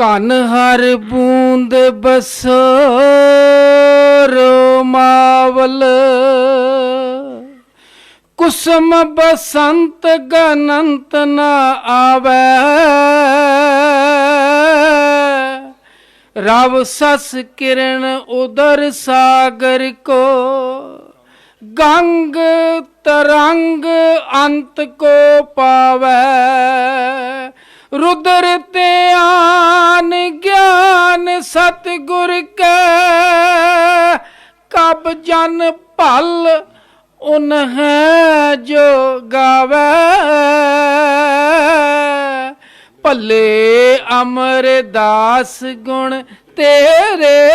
ਕਨ ਹਰ ਬੂੰਦ ਬਸੋ ਰੋਮਾਵਲ ਕੁਸਮ ਬਸੰਤ ਗਨੰਤ ਨਾ ਆਵੇ। ਰਵ ਸਸ ਕਿਰਨ ਉਦਰ ਸਾਗਰ ਕੋ। ਗੰਗ ਤਰੰਗ ਅੰਤ ਕੋ ਪਾਵੇ। ਰੁਦਰ ਧਿਆਨ ਜਨ ਭਲ, ਉਨ ਹੈ ਜੋ ਗਾਵੇ। ਭੱਲੇ ਅਮਰਦਾਸ ਗੁਣ ਤੇਰੇ।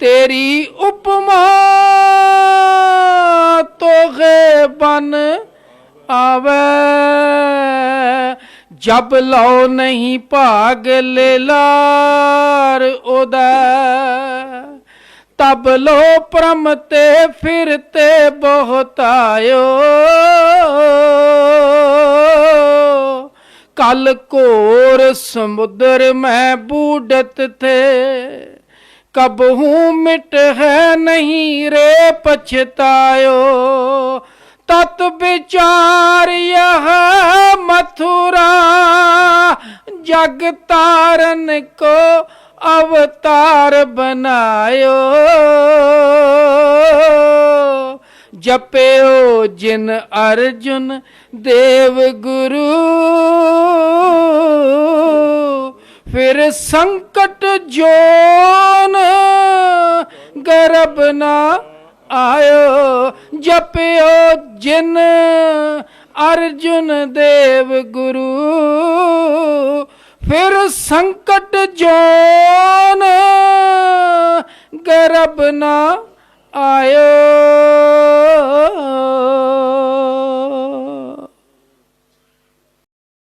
ਤੇਰੀ ਉਪਮਾ ਤੋਗੇ ਬਨ ਆਵੇ। ਜਬ ਲਓ ਨਹੀਂ ਭਾਗ ਲੈ ਲਾਰ ਉਹਦਾ, ਤਬ ਲੋ ਪ੍ਰਮ ਤੇ ਫਿਰਤੇ ਬਹੁਤਾਇਓ ਕਲ ਕੋਰ ਸਮੁੰਦਰ ਮੈਂ ਬੂਡਤ ਥੇ ਕਬਹੂ ਮਿਟ ਹੈ ਨਹੀਂ ਰੇ ਪਛਤਾਇਓ। ਤਤ ਵਿਚਾਰ ਯਹ ਮਥੁਰਾ ਜਗ ਤਾਰਨ ਕੋ ਅਵਤਾਰ ਬਨਾਇਓ ਜਪਿਓ ਜਿਨ ਅਰਜੁਨ ਦੇਵ ਗੁਰੂ। ਫਿਰ ਸੰਕਟ ਜੋਨ ਗਰਬ ਨਾ ਆਇਓ। ਜਪਿਓ ਜਿਨ ਅਰਜੁਨ ਦੇਵ ਗੁਰੂ। ਫਿਰ ਸੰਕਟ ਜੋਨ ਗਰਬ ਨਾ ਆਇਓ।